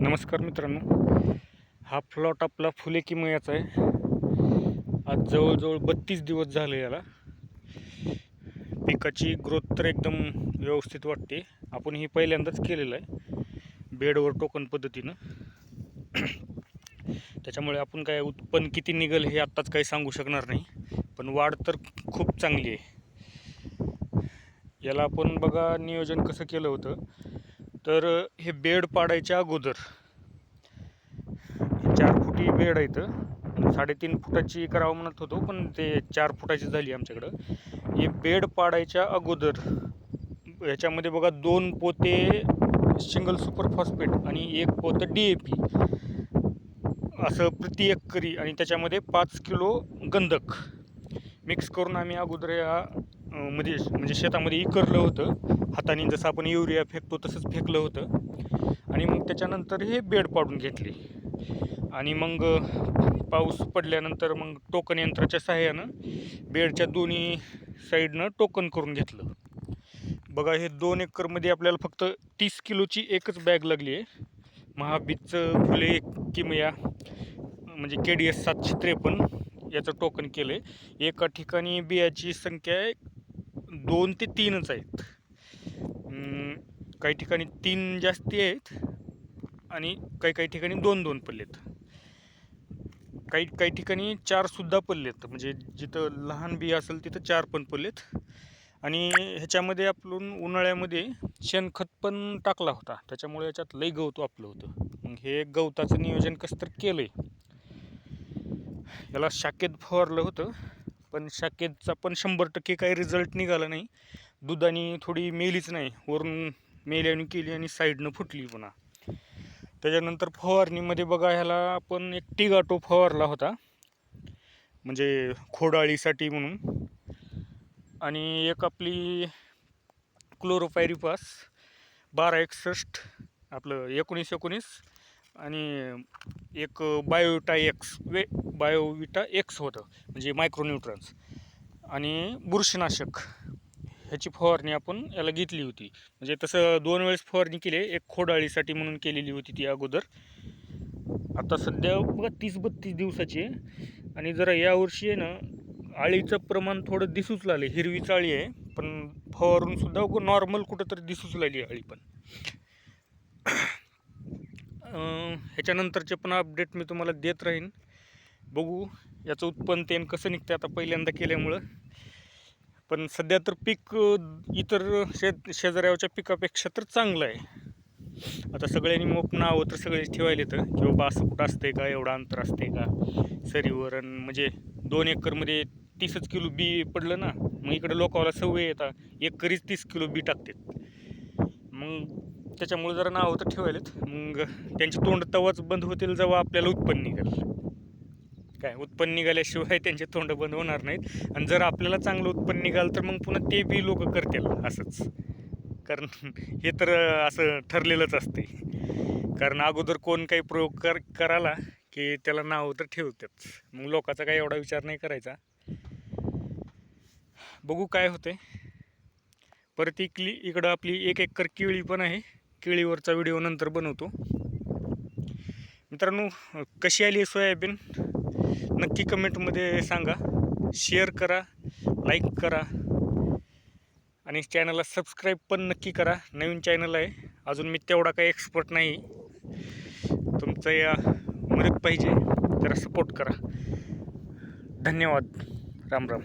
नमस्कार मित्रांनो. हा प्लॉट आपला फुले किमयाचा आहे. आज जवळजवळ बत्तीस दिवस झाले याला. पिकाची ग्रोथ तर एकदम व्यवस्थित वाटते. आपण ही पहिल्यांदाच केलेलं आहे. बेडवर टोकन पद्धतीनं. त्याच्यामुळे आपण काय उत्पन्न किती निघेल हे आत्ताच काही सांगू शकणार नाही. पण वाढ तर खूप चांगली आहे. याला आपण बघा नियोजन कसं केलं होतं. तर हे बेड पाडायच्या अगोदर चार फुटी बेड आहे इथं साडेतीन फुटाची करावं म्हणत होतो पण ते चार फुटाची झाली आमच्याकडं. हे बेड पाडायच्या अगोदर याच्यामध्ये बघा दोन पोते सिंगल सुपर फॉस्फेट आणि एक पोतं डी ए पी. असं प्रति एकरी आणि त्याच्यामध्ये पाच किलो गंधक मिक्स करून आम्ही अगोदर या मध्ये म्हणजे, म्हणजे शेतामध्ये इकरलं होतं. हाताने जसं आपण युरिया फेकतो तसंच फेकलं होतं. आणि मग त्याच्यानंतर हे बेड पाडून घेतले. आणि मग पाऊस पडल्यानंतर मग टोकन यंत्राच्या सहाय्यानं बेडच्या दोन्ही साईडनं टोकन करून घेतलं. बघा हे दोन एकरमध्ये आपल्याला फक्त तीस किलोची एकच बॅग लागली आहे. महाबीजचं फुले किमया म्हणजे के डी एस सातशे त्रेपन्न याचं टोकन केलं आहे एका ठिकाणी बियाची संख्या आहे दोन ते तीनच आहेत. काही ठिकाणी तीन जास्ती आहेत आणि काही काही ठिकाणी दोन दोन पल्लेत काही काही ठिकाणी चारसुद्धा पल्लेत म्हणजे जिथं लहान बिया असेल तिथं चार पण पल्लेत आणि ह्याच्यामध्ये आपण उन्हाळ्यामध्ये शेणखत पण टाकला होता. त्याच्यामुळे याच्यात लई गवत आपलं होतं. मग हे गवताचं नियोजन कसं तर केलं आहे याला शाकेत फवारलं होतं. पण शाकेतचा पण शंभर टक्के काही रिझल्ट निघाला नाही. दुधाने थोडी मेलीच नाही. वरून मेल्याने केली आणि साईडनं फुटली पुन्हा. त्याच्यानंतर फवारणीमध्ये बघा ह्याला आपण एक टिगाटो फवारला होता. म्हणजे खोडाळीसाठी म्हणून. आणि एक आपली क्लोरोपायरिपास बारा एकसष्ट आपलं एकोणीस एकोणीस आणि एक बायोविटा एक्स वे बायोविटा एक्स होतं म्हणजे मायक्रोन्यूट्रन्स आणि बुरशीनाशक ह्याची फवारणी आपण याला घेतली होती. म्हणजे तसं दोन वेळेस फवारणी केली एक खोडाळीसाठी म्हणून केलेली होती ती अगोदर. आता सध्या बघा तीस बत्तीस दिवसाची आहे. आणि जरा यावर्षी आहे ना आळीचं प्रमाण थोडं दिसूच लागलं हिरवीच अळी आहे पण फवारून सुद्धा नॉर्मल कुठंतरी दिसूच लागली आळी पण. ह्याच्यानंतरचे पण अपडेट मी तुम्हाला देत राहीन. बघू याचं उत्पन्न तेन कसं निघतं आता पहिल्यांदा केल्यामुळं. पण सध्या तर पीक इतर शेत शेजाऱ्याच्या पिकापेक्षा तर चांगलं आहे. आता सगळ्यांनी मोप नावं तर सगळे ठेवायला येतं की बाबा असं कुठं असतंय का एवढं अंतर असतंय का? सरीवर आणि म्हणजे दोन एकरमध्ये तीसच किलो बी पडलं ना मग इकडे लोकांना सवय येतात एकरीच तीस किलो बी टाकतात. मग त्याच्यामुळे जरा नाव तर ठेवायलेत. मग त्यांची तोंड तवाच बंद होतील जेव्हा आपल्याला उत्पन्न निघेल. काय उत्पन्न निघाल्याशिवाय त्यांचे तोंड बंद होणार नाहीत. आणि जर आपल्याला चांगलं उत्पन्न निघाल तर मग पुन्हा ते बी लोक करतील असंच. कारण हे तर असं ठरलेलंच असते कारण अगोदर कोण काही प्रयोग कर कराला की त्याला नाव तर ठेवतात. मग लोकांचा काही एवढा विचार नाही करायचा. बघू काय होते परत इकली इकडं आपली एक एकर केळी पण आहे. केळीवरचा व्हिडिओ नंतर बनवतो. मित्रांनो कशी आली आहे सोयाबीन? नक्की कमेंटमध्ये सांगा. शेअर करा लाईक करा. आणि चॅनलला सबस्क्राईब पण नक्की करा. नवीन चॅनल आहे. अजून मी तेवढा काही एक्सपर्ट नाही. तुमचं या मदत पाहिजे. जरा सपोर्ट करा. धन्यवाद. राम राम.